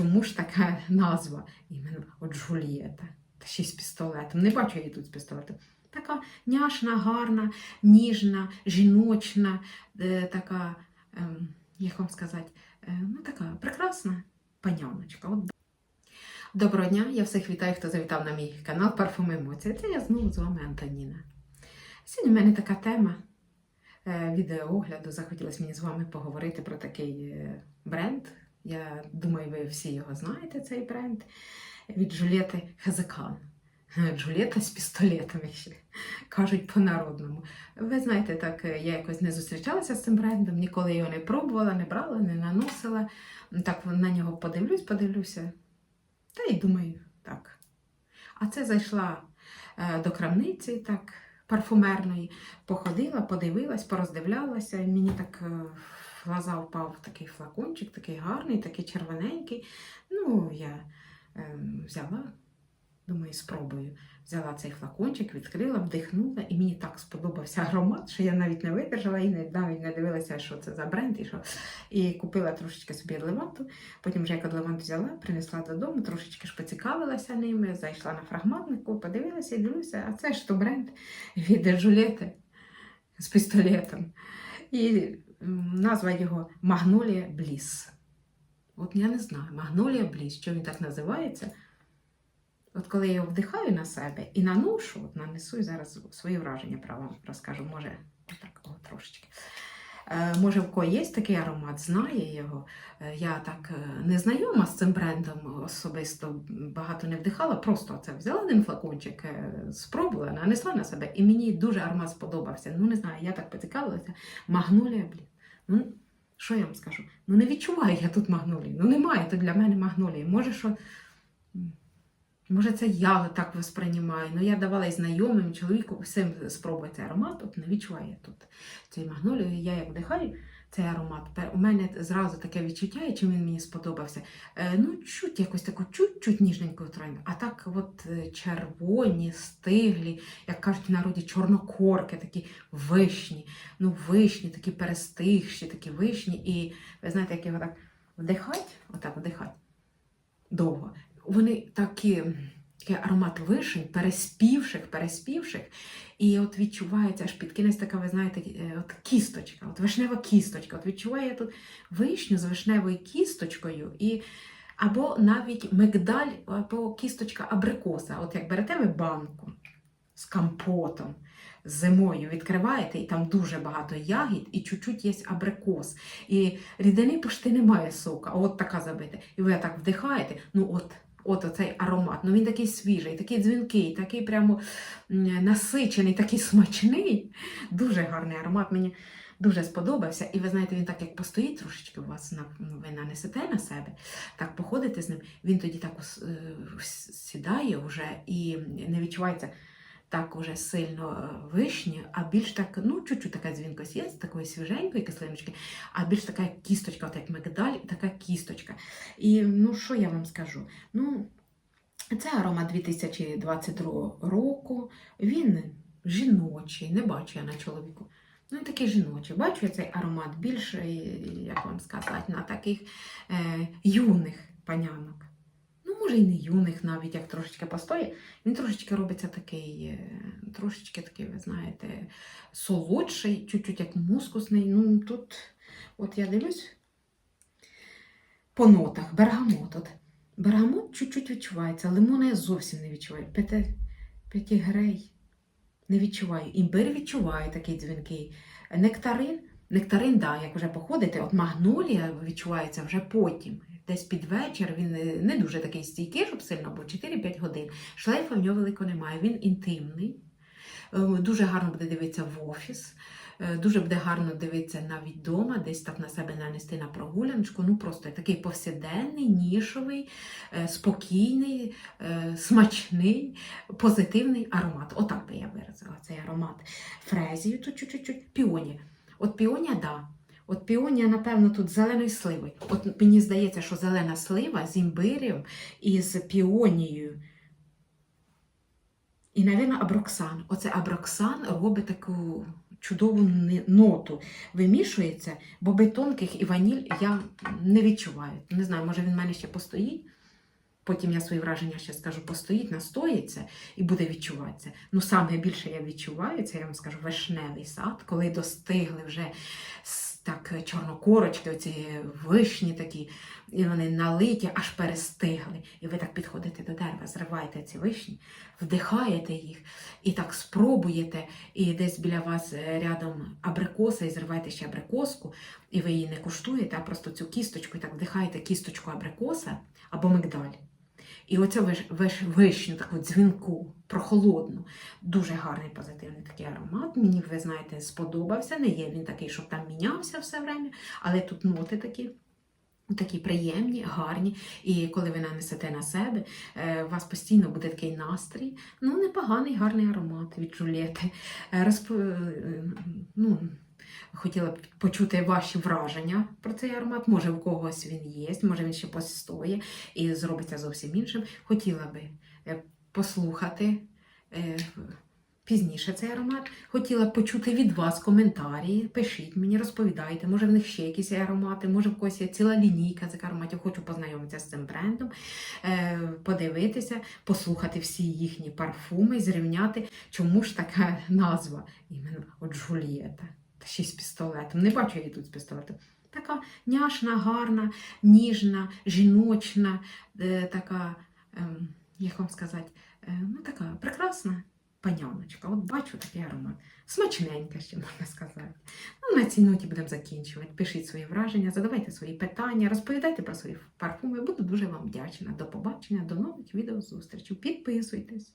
чому ж така назва? Іменно от Джулієта. Та ще й з пістолетом. Не бачу її тут з пістолетом. Така няшна, гарна, ніжна, жіночна, е, така, ем, як вам сказати, е, ну така прекрасна паняночка. Доброго дня, я всіх вітаю, хто завітав на мій канал Парфум Емоції. Це я знову з вами Антоніна. Сьогодні в мене така тема е, відеоогляду. Захотілося мені з вами поговорити про такий е, бренд. Я думаю, ви всі його знаєте, цей бренд від Джулієти Хазекан. Джулієта з пістолетом ще кажуть по-народному. Ви знаєте, так е, я якось не зустрічалася з цим брендом, ніколи його не пробувала, не брала, не наносила. Так на нього подивлюсь, подивлюся. Та й думаю, так. А це зайшла е, до крамниці, так, парфумерної, походила, подивилась, пороздивлялася, і мені так глаза впав такий флакончик, такий гарний, такий червоненький. Ну, я е, взяла, думаю, спробую. Взяла цей флакончик, відкрила, вдихнула, і мені так сподобався аромат, що я навіть не видержала і навіть не дивилася, що це за бренд і що. І купила трошечки собі леванту. Потім вже як левант взяла, принесла додому, трошечки ж поцікавилася ними, зайшла на фрагментнику, подивилася і дивлюся, а це ж то бренд від Жулєти з пістолетом. І назва його Магнолія Бліс. От я не знаю, Магнолія Бліс, що він так називається. От коли я його вдихаю на себе і наношу, от нанесу і зараз свої враження про вам розкажу, може, так, о, трошечки. Е, Може, в кого є такий аромат, знає його. Е, Я так е, не знайома з цим брендом особисто багато не вдихала, просто це взяла один флакончик, е, спробувала, нанесла на себе, і мені дуже аромат сподобався. Ну, не знаю, я так поцікавилася. Магнолія, блін. Ну, що я вам скажу? Ну, не відчуваю я тут магнолії. Ну, немає тут для мене магнолії. Може, що. Може, це я так восприймаю. Ну, я давала і знайомим чоловіку всім спробувати цей аромат, от не відчуваю тут цей магнолію. Я як вдихаю цей аромат, у мене зразу таке відчуття, і чим він мені сподобався. Е, ну, чуть якось таку, чуть-чуть ніжненьку тройну. А так, от е, червоні, стиглі, як кажуть в народі, чорнокорки, такі вишні. Ну, вишні, такі перестигші, такі вишні. І ви знаєте, як його так вдихать, отак вдихать довго. Вони такі. Такий аромат вишень, переспівших, переспівших, і от відчувається аж під кінець така, ви знаєте, е, от кісточка, от вишнева кісточка. От відчуваю я тут вишню з вишневою кісточкою, і, або навіть мигдаль, або кісточка абрикоса. От як берете ви банку з компотом, зимою відкриваєте, і там дуже багато ягід, і чуть-чуть є абрикос. І рідини почти немає сока, от така забита. І ви так вдихаєте, ну от. От оцей аромат. Ну він такий свіжий, такий дзвінкий, такий прямо насичений, такий смачний. Дуже гарний аромат. Мені дуже сподобався. І ви знаєте, він так як постоїть трошечки у вас, на, ну, ви нанесете на себе, так походите з ним, він тоді так е, сідає вже і не відчувається так уже сильно е, вишні, а більш так, ну, чуть-чуть така дзвінкость є, такої свіженької кислиночки, а більш така кісточка, от як мигдаль, така кісточка. І ну, що я вам скажу? Ну, це аромат 2022 року. Він жіночий, не бачу я на чоловіку. Ну, він такий жіночий. Бачу я цей аромат більше, як вам сказати, на таких е, юних панянок. Може, і не юних навіть, як трошечки постоє. Він трошечки робиться такий, е, трошечки такий, ви знаєте, солодший, чуть-чуть як мускусний. Ну, тут, от я дивлюсь по нотах, бергамот. От. Бергамот чуть-чуть відчувається, лимона я зовсім не відчуваю. Пети, петігрей не відчуваю. Імбир відчуваю такий дзвінкий. Нектарин, нектарин, да, як вже походите, от магнолія відчувається вже потім. Десь під вечір він не, не дуже такий стійкий, щоб сильно був 4-5 годин. Шлейфа в нього великого немає. Він інтимний, е, дуже гарно буде дивитися в офіс. Е, Дуже буде гарно дивитися навіть вдома, десь так на себе нанести на прогуляночку. Ну просто такий повсякденний, нішовий, е, спокійний, смачний, позитивний аромат. Отак би я виразила цей аромат. Фрезію тут чуть-чуть, піонія. От піонія, да. От піонія, напевно, тут зеленої сливи. От мені здається, що зелена слива з імбирем і з піонією. І, напевно, аброксан. Оце аброксан робить таку чудову ноту вимішується, боби тонких і ваніль я не відчуваю. Не знаю, може він в мене ще постоїть. Потім я свої враження ще скажу, постоїть, настоїться і буде відчуватися. Ну, саме більше я відчуваю, це я вам скажу вишневий сад, коли достигли вже так чорнокорочки, оці вишні такі, і вони налиті, аж перестигли. І ви так підходите до дерева, зриваєте ці вишні, вдихаєте їх і так спробуєте, і десь біля вас е, рядом абрикоса, і зриваєте ще абрикоску, і ви її не куштуєте, а просто цю кісточку, і так вдихаєте кісточку абрикоса або мигдаль. І виш, вишню, таку дзвінку, прохолодну, дуже гарний позитивний такий аромат. Мені, ви знаєте, сподобався. Не є він такий, щоб там мінявся все время, але тут ноти такі. Такі приємні, гарні, і коли ви нанесете на себе, е, у вас постійно буде такий настрій. Ну, непоганий, гарний аромат від Джульєти. Е, Розп... е, Ну, хотіла б почути ваші враження про цей аромат. Може, у когось він є, може він ще постоє і зробиться зовсім іншим. Хотіла би е, послухати е, пізніше цей аромат. Хотіла б почути від вас коментарі. Пишіть мені, розповідайте. Може, в них ще якісь аромати, може, в когось є ціла лінійка цих ароматів. Хочу познайомитися з цим брендом, е, подивитися, послухати всі їхні парфуми, зрівняти, чому ж така назва іменно от Джульєта. Та ще й з пістолетом. Не бачу її тут з пістолетом. Така няшна, гарна, ніжна, жіночна, е, така, ем, як вам сказати, е, ну така прекрасна паняночка. От бачу такий аромат. Смачненька, ще можна сказати. Ну, на цій ноті будемо закінчувати. Пишіть свої враження, задавайте свої питання, розповідайте про свої парфуми. Буду дуже вам вдячна. До побачення, до нових відеозустрічей. Підписуйтесь.